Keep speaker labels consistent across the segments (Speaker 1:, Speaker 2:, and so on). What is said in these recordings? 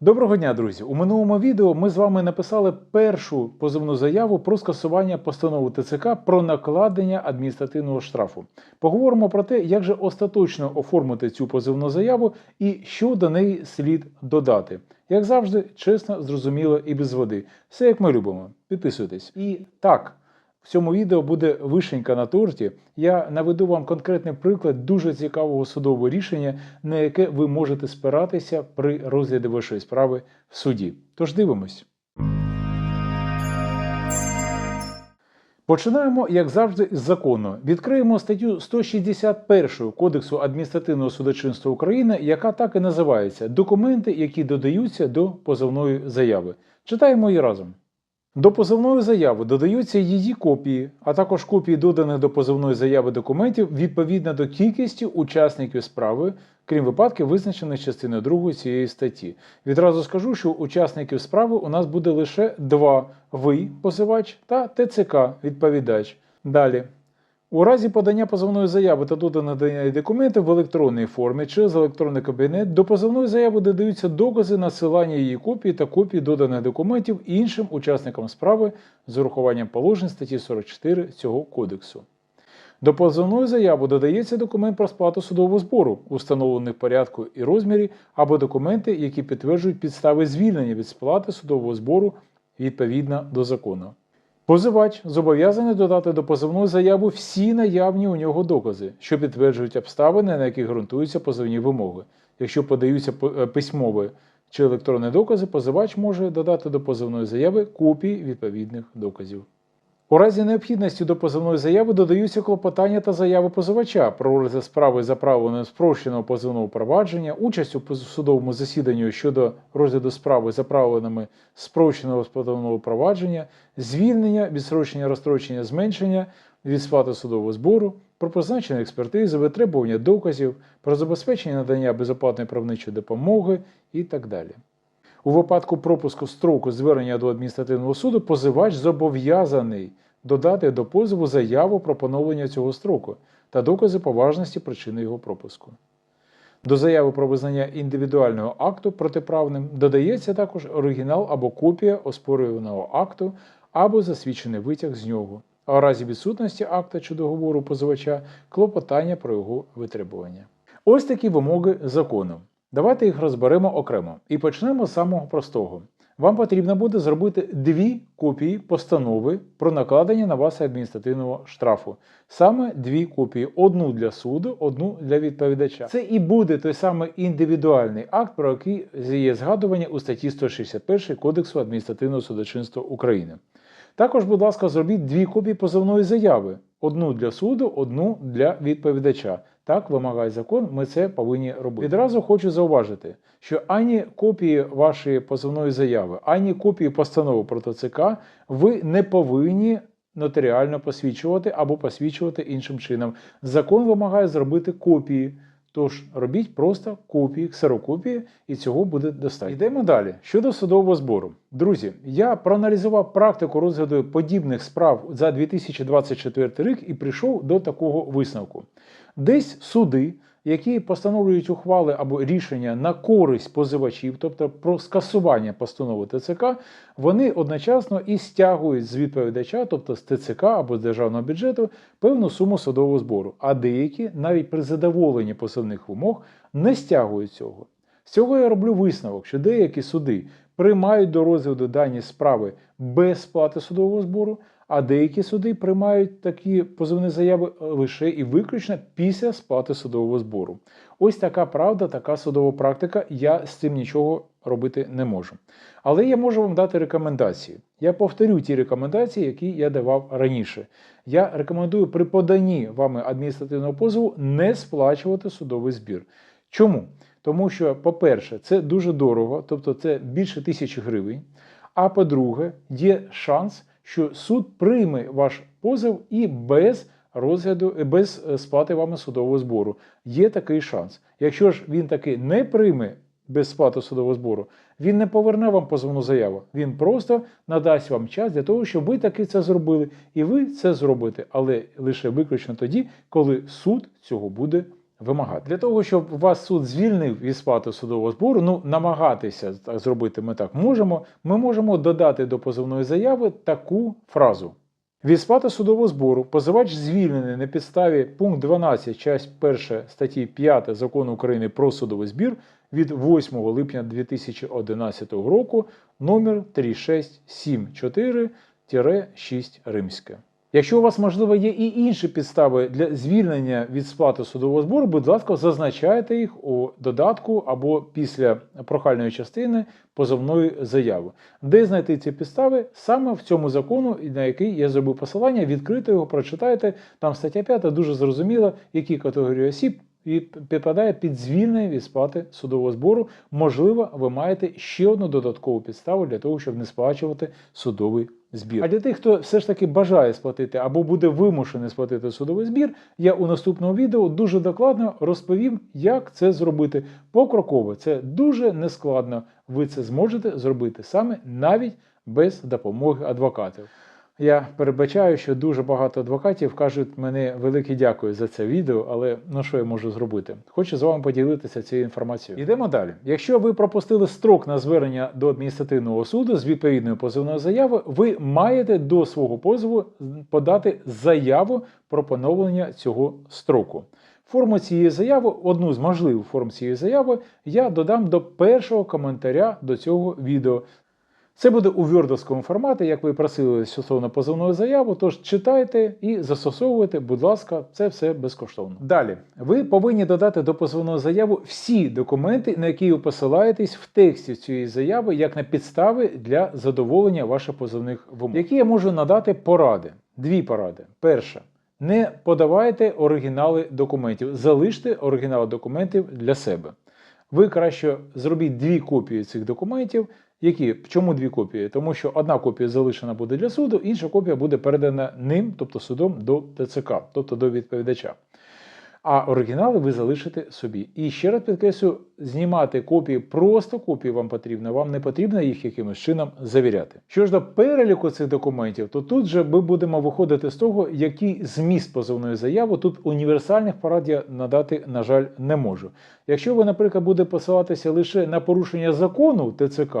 Speaker 1: Доброго дня, друзі! У минулому відео ми з вами написали першу позовну заяву про скасування постанови ТЦК про накладення адміністративного штрафу. Поговоримо про те, як же остаточно оформити цю позовну заяву і що до неї слід додати. Як завжди, чесно, зрозуміло і без води. Все як ми любимо. Підписуйтесь. І так. Цьому відео буде вишенька на торті. Я наведу вам конкретний приклад дуже цікавого судового рішення, на яке ви можете спиратися при розгляді вашої справи в суді. Тож дивимось. Починаємо, як завжди, з закону. Відкриємо статтю 161 Кодексу адміністративного судочинства України, яка так і називається Документи, які додаються до позовної заяви. Читаємо її разом. До позовної заяви додаються її копії, а також копії доданих до позовної заяви документів відповідно до кількості учасників справи, крім випадків, визначених частиною 2 цієї статті. Відразу скажу, що учасників справи у нас буде лише два: ви, позивач, та ТЦК відповідач. Далі. У разі подання позовної заяви та додання документів в електронній формі чи з електронний кабінет до позовної заяви додаються докази насилання її копії та копії доданих документів іншим учасникам справи з урахуванням положень статті 44 цього кодексу. До позовної заяви додається документ про сплату судового збору, установлений в порядку і розмірі, або документи, які підтверджують підстави звільнення від сплати судового збору відповідно до закону. Позивач зобов'язаний додати до позовної заяви всі наявні у нього докази, що підтверджують обставини, на яких ґрунтуються позовні вимоги. Якщо подаються е, письмові чи електронні докази, позивач може додати до позовної заяви копії відповідних доказів. У разі необхідності до позовної заяви додаються клопотання та заяви позивача про розгляд справи за правилами спрощеного позовного провадження, участь у судовому засіданні щодо розгляду справи за правилами спрощеного позовного провадження, звільнення, відсрочення, розстрочення, зменшення від сплати судового збору, про призначення експертизи, витребування доказів, про забезпечення надання безоплатної правничої допомоги і так далі. У випадку пропуску строку звернення до адміністративного суду позивач зобов'язаний додати до позову заяву про поновлення цього строку та докази поважності причини його пропуску. До заяви про визнання індивідуального акту протиправним додається також оригінал або копія оспорюваного акту або засвідчений витяг з нього, а у разі відсутності акта чи договору позивача клопотання про його витребування. Ось такі вимоги закону. Давайте їх розберемо окремо і почнемо з самого простого. Вам потрібно буде зробити дві копії постанови про накладення на вас адміністративного штрафу. Саме дві копії: одну для суду, одну для відповідача. Це і буде той самий індивідуальний акт, про який є згадування у статті 161 Кодексу адміністративного судочинства України. Також, будь ласка, зробіть дві копії позовної заяви: одну для суду, одну для відповідача. Так вимагає закон, ми це повинні робити. Відразу хочу зауважити, що ані копії вашої позовної заяви, ані копії постанови про ТЦК ви не повинні нотаріально посвідчувати або посвідчувати іншим чином. Закон вимагає зробити копії. Тож робіть просто копії, ксерокопії, і цього буде достатньо. Йдемо далі. Щодо судового збору. Друзі, я проаналізував практику розгляду подібних справ за 2024 рік і прийшов до такого висновку. Десь суди, які постановлюють ухвали або рішення на користь позивачів, тобто про скасування постанови ТЦК, вони одночасно і стягують з відповідача, тобто з ТЦК або з державного бюджету, певну суму судового збору, а деякі навіть при задоволенні посильних вимог не стягують цього. З цього я роблю висновок, що деякі суди приймають до розгляду дані справи без сплати судового збору, а деякі суди приймають такі позовні заяви лише і виключно після сплати судового збору. Ось така правда, така судова практика. Я з цим нічого робити не можу. Але я можу вам дати рекомендації. Я повторю ті рекомендації, які я давав раніше. Я рекомендую при поданні вами адміністративного позову не сплачувати судовий збір. Чому? Тому що, по-перше, це дуже дорого, тобто це більше тисячі гривень. А по-друге, є шанс, що суд прийме ваш позов і без розгляду, без сплати вами судового збору. Є такий шанс. Якщо ж він таки не прийме без сплати судового збору, він не поверне вам позовну заяву. Він просто надасть вам час для того, щоб ви таки це зробили. І ви це зробите, але лише виключно тоді, коли суд цього буде вимагати. Для того, щоб вас суд звільнив від сплати судового збору, ну намагатися зробити ми так можемо, ми можемо додати до позовної заяви таку фразу. Від сплати судового збору позивач звільнений на підставі пункт 12 часть 1 статті 5 Закону України про судовий збір від 8 липня 2011 року номер 3674-6 римське. Якщо у вас, можливо, є і інші підстави для звільнення від сплати судового збору, будь ласка, зазначайте їх у додатку або після прохальної частини позовної заяви. Де знайти ці підстави? Саме в цьому закону, на який я зробив посилання, відкрито його прочитайте. Там стаття 5 дуже зрозуміла, які категорії осіб і підпадає під звільнення від сплати судового збору. Можливо, ви маєте ще одну додаткову підставу для того, щоб не сплачувати судовий збір. А для тих, хто все ж таки бажає сплатити або буде вимушений сплатити судовий збір, я у наступному відео дуже докладно розповім, як це зробити покроково. Це дуже нескладно. Ви це зможете зробити саме навіть без допомоги адвокатів. Я передбачаю, що дуже багато адвокатів кажуть мене велике дякую за це відео, але ну що я можу зробити? Хочу з вами поділитися цією інформацією. Йдемо далі. Якщо ви пропустили строк на звернення до адміністративного суду з відповідною позовною заявою, ви маєте до свого позову подати заяву про поновлення цього строку. Форму цієї заяви, одну з можливих форм цієї заяви, я додам до першого коментаря до цього відео. Це буде у вьордовському форматі, як ви просили стосовно позовної заяви. Тож читайте і застосовуйте, будь ласка, це все безкоштовно. Далі, ви повинні додати до позовної заяви всі документи, на які ви посилаєтесь в тексті цієї заяви, як на підстави для задоволення ваших позовних вимог. Які я можу надати поради? Дві поради. Перша. Не подавайте оригінали документів, залиште оригінали документів для себе. Ви краще зробіть дві копії цих документів. Які чому дві копії? Тому що одна копія залишена буде для суду, інша копія буде передана ним, тобто судом, до ТЦК, тобто до відповідача. А оригінали ви залишите собі. І ще раз підкреслю, знімати копії, просто копії вам потрібно, вам не потрібно їх якимось чином завіряти. Що ж до переліку цих документів, то тут же ми будемо виходити з того, який зміст позовної заяви. Тут універсальних порад я надати, на жаль, не можу. Якщо ви, наприклад, будете посилатися лише на порушення закону ТЦК.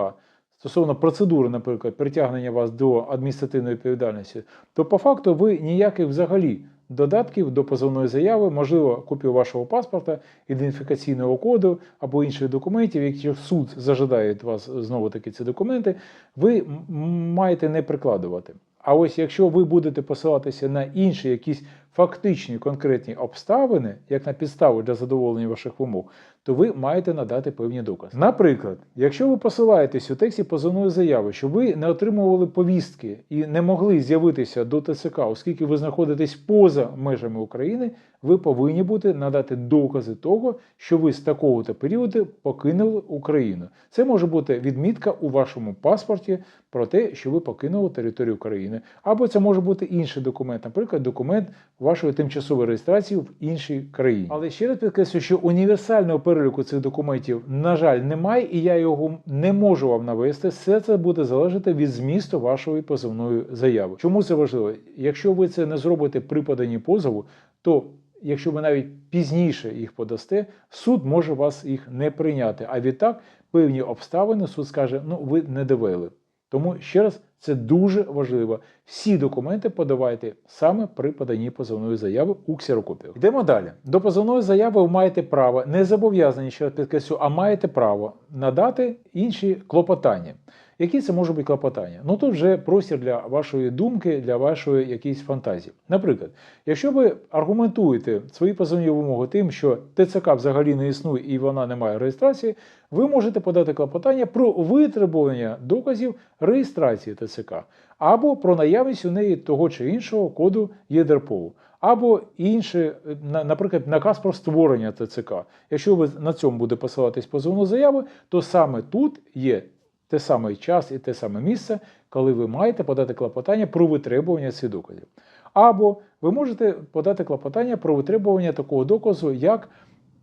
Speaker 1: Стосовно процедури, наприклад, притягнення вас до адміністративної відповідальності, то по факту ви ніяких взагалі додатків до позовної заяви, можливо, копію вашого паспорта, ідентифікаційного коду або інших документів, якщо суд зажадає від вас знову таки ці документи, ви маєте не прикладувати. А ось якщо ви будете посилатися на інші якісь фактичні конкретні обставини, як на підставу для задоволення ваших вимог, то ви маєте надати певні докази. Наприклад, якщо ви посилаєтесь у тексті позовної заяви, що ви не отримували повістки і не могли з'явитися до ТЦК, оскільки ви знаходитесь поза межами України, ви повинні бути надати докази того, що ви з такого-то періоду покинули Україну. Це може бути відмітка у вашому паспорті про те, що ви покинули територію України, або це може бути інший документ, наприклад, документ вашої тимчасової реєстрації в іншій країні. Але ще раз підкреслю, що універсального переліку цих документів, на жаль, немає, і я його не можу вам навести. Все це буде залежати від змісту вашої позовної заяви. Чому це важливо? Якщо ви це не зробите при поданні позову, то Якщо ви навіть пізніше їх подасте, суд може вас їх не прийняти. А відтак певні обставини суд скаже, ну ви не довели. Тому ще раз це дуже важливо. Всі документи подавайте саме при поданні позовної заяви у ксерокопію. Йдемо далі. До позовної заяви ви маєте право, не зобов'язані ще підкреслю, а маєте право надати інші клопотання. Які це можуть бути клопотання? Ну тут вже простір для вашої думки, для вашої якоїсь фантазії. Наприклад, якщо ви аргументуєте свої позовні вимоги тим, що ТЦК взагалі не існує і вона не має реєстрації, ви можете подати клопотання про витребування доказів реєстрації ТЦК або про наявність у неї того чи іншого коду ЄДРПО. Або інше, наприклад, наказ про створення ТЦК. Якщо ви на цьому буде посилатись позовну заяву, то саме тут є те самий час і те саме місце, коли ви маєте подати клопотання про витребування цих доказів. Або ви можете подати клопотання про витребування такого доказу, як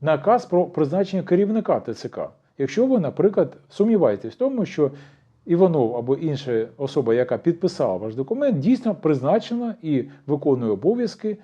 Speaker 1: наказ про призначення керівника ТЦК. Якщо ви, наприклад, сумніваєтесь в тому, що Іванов або інша особа, яка підписала ваш документ, дійсно призначена і виконує обов'язки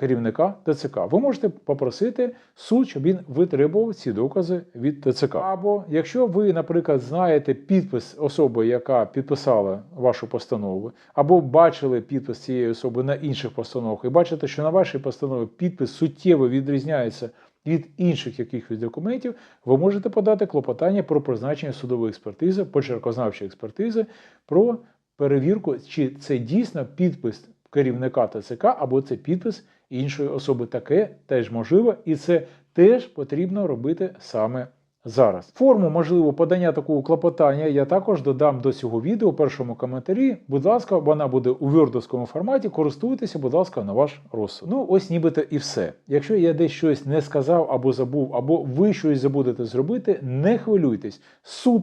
Speaker 1: керівника ТЦК. Ви можете попросити суд, щоб він витребував ці докази від ТЦК. Або якщо ви, наприклад, знаєте підпис особи, яка підписала вашу постанову, або бачили підпис цієї особи на інших постановах, і бачите, що на вашій постанові підпис суттєво відрізняється від інших якихось документів, ви можете подати клопотання про призначення судової експертизи, почеркознавчої експертизи, про перевірку, чи це дійсно підпис керівника ТЦК або це підпис іншої особи. Таке теж можливо, і це теж потрібно робити саме зараз. Форму можливо подання такого клопотання я також додам до цього відео у першому коментарі. Будь ласка, вона буде у вьордовському форматі. Користуйтеся, будь ласка, на ваш розсуд. Ну, ось нібито і все. Якщо я десь щось не сказав або забув, або ви щось забудете зробити, не хвилюйтесь. Суд.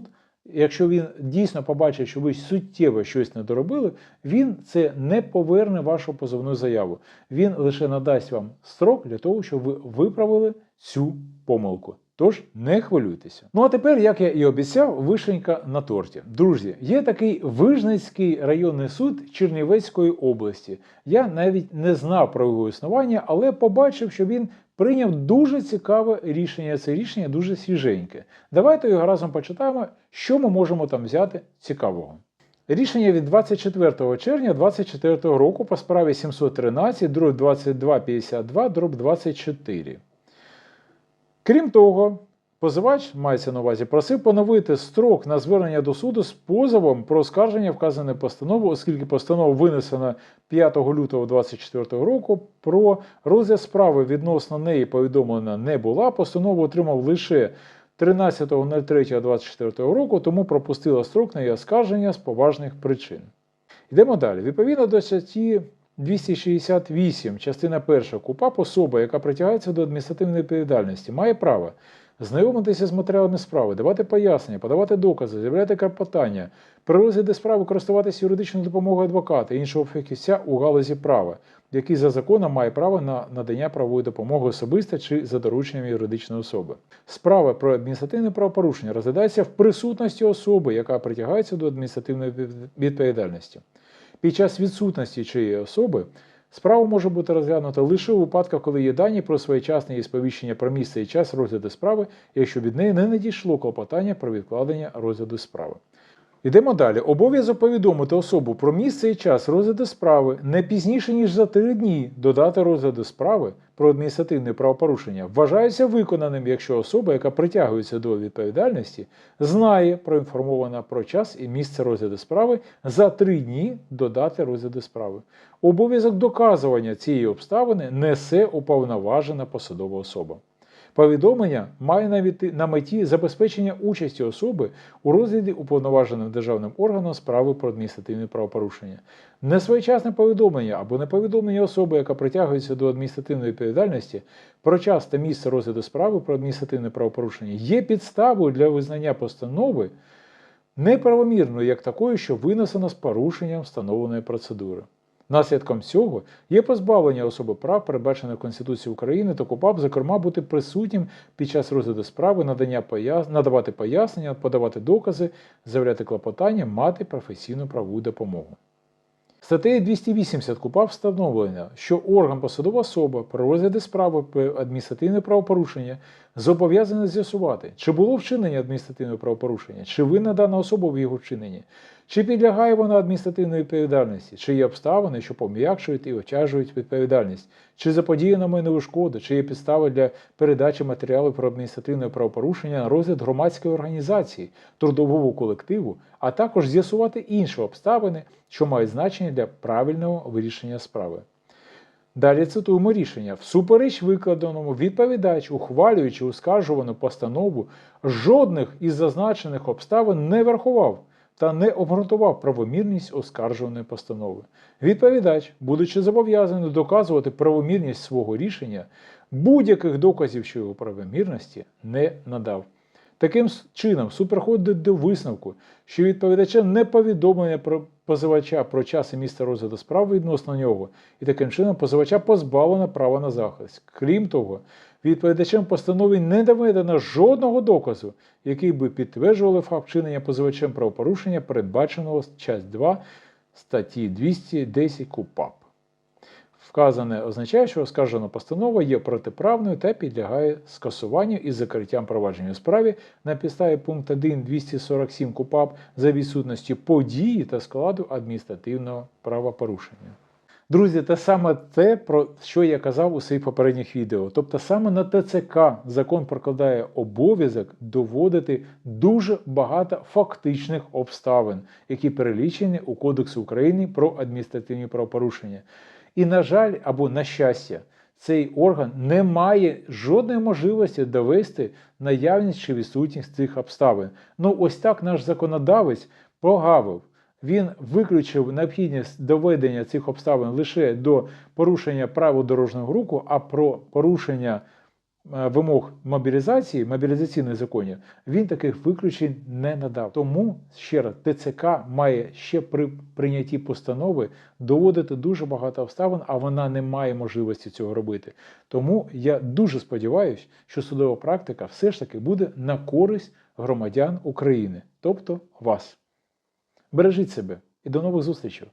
Speaker 1: Якщо він дійсно побачить, що ви суттєво щось не доробили, він це не поверне вашу позовну заяву. Він лише надасть вам строк для того, щоб ви виправили цю помилку. Тож не хвилюйтеся. Ну а тепер, як я і обіцяв, вишенька на торті. Друзі, є такий Вижницький районний суд Чернівецької області. Я навіть не знав про його існування, але побачив, що він прийняв дуже цікаве рішення. Це рішення дуже свіженьке. Давайте його разом почитаємо, що ми можемо там взяти цікавого. Рішення від 24 червня 2024 року по справі 713, дроб 2252, дроб 24. Крім того, позивач мається на увазі просив поновити строк на звернення до суду з позовом про оскарження вказаної постанови, оскільки постанова винесена 5 лютого 2024 року. Про розгляд справи відносно неї повідомлена не була. Постанову отримав лише 13.03.24 року, тому пропустила строк на її оскарження з поважних причин. Йдемо далі. Відповідно до статті 268, частина 1 КУПАП особа, яка притягається до адміністративної відповідальності, має право знайомитися з матеріалами справи, давати пояснення, подавати докази, з'являти клопотання, при розгляді справи користуватися юридичною допомогою адвоката іншого фахівця у галузі права, який за законом має право на надання правової допомоги особисто чи за дорученням юридичної особи. Справа про адміністративне правопорушення розглядається в присутності особи, яка притягається до адміністративної відповідальності. Під час відсутності чиєї особи справа може бути розглянута лише у випадках, коли є дані про своєчасне її сповіщення про місце і час розгляду справи, якщо від неї не надійшло клопотання про відкладення розгляду справи. Йдемо далі. Обов'язок повідомити особу про місце і час розгляду справи не пізніше, ніж за три дні до дати розгляду справи про адміністративне правопорушення вважається виконаним, якщо особа, яка притягується до відповідальності, знає проінформована про час і місце розгляду справи за три дні до дати розгляду справи. Обов'язок доказування цієї обставини несе уповноважена посадова особа. Повідомлення має навіть на меті забезпечення участі особи у розгляді уповноваженим державним органом справи про адміністративне правопорушення. Несвоєчасне повідомлення або неповідомлення особи, яка притягується до адміністративної відповідальності про час та місце розгляду справи про адміністративне правопорушення, є підставою для визнання постанови неправомірною як такою, що винесена з порушенням встановленої процедури. Наслідком цього є позбавлення особи прав, передбачених Конституцією України, та КУПАП, зокрема, бути присутнім під час розгляду справи, надання пояс... надавати пояснення, подавати докази, заявляти клопотання, мати професійну правову допомогу. Статтею 280 КУПАП встановлено, що орган посадова особа при розгляді справи про адміністративне правопорушення зобов'язаний з'ясувати, чи було вчинення адміністративного правопорушення, чи винна дана особа в його вчиненні, чи підлягає вона адміністративної відповідальності, чи є обставини, що пом'якшують і отяжують відповідальність, чи заподіяна майнову шкоду, чи є підстави для передачі матеріалів про адміністративне правопорушення на розгляд громадської організації, трудового колективу, а також з'ясувати інші обставини, що мають значення для правильного вирішення справи. Далі цитуємо рішення. Всупереч викладеному відповідач, ухвалюючи оскаржувану постанову, жодних із зазначених обставин не врахував та не обґрунтував правомірність оскаржуваної постанови. Відповідач, будучи зобов'язаний доказувати правомірність свого рішення, будь-яких доказів щодо його правомірності не надав. Таким чином, суд приходить до висновку, що відповідачем не повідомлення про позивача про час і місце розгляду справи відносно нього, і таким чином позивача позбавлено права на захист. Крім того, відповідачем постанови не доведено жодного доказу, який би підтверджували факт вчинення позивачем правопорушення, передбаченого часть 2 статті 210 КУПАП. Вказане означає, що оскаржена постанова є протиправною та підлягає скасуванню із закриттям провадження у справі на підставі пункт 1 247 КУПАП за відсутності події та складу адміністративного правопорушення. Друзі, те саме те, про що я казав у своїх попередніх відео. Тобто саме на ТЦК закон прокладає обов'язок доводити дуже багато фактичних обставин, які перелічені у Кодексі України про адміністративні правопорушення. І, на жаль, або на щастя, цей орган не має жодної можливості довести наявність чи відсутність цих обставин. Ну, ось так наш законодавець прогавив. Він виключив необхідність доведення цих обставин лише до порушення правил дорожнього руху, а про порушення вимог мобілізації, мобілізаційних законів, він таких виключень не надав. Тому ще раз ТЦК має ще при прийнятті постанови доводити дуже багато обставин, а вона не має можливості цього робити. Тому я дуже сподіваюся, що судова практика все ж таки буде на користь громадян України, тобто вас. Бережіть себе і до нових зустрічей!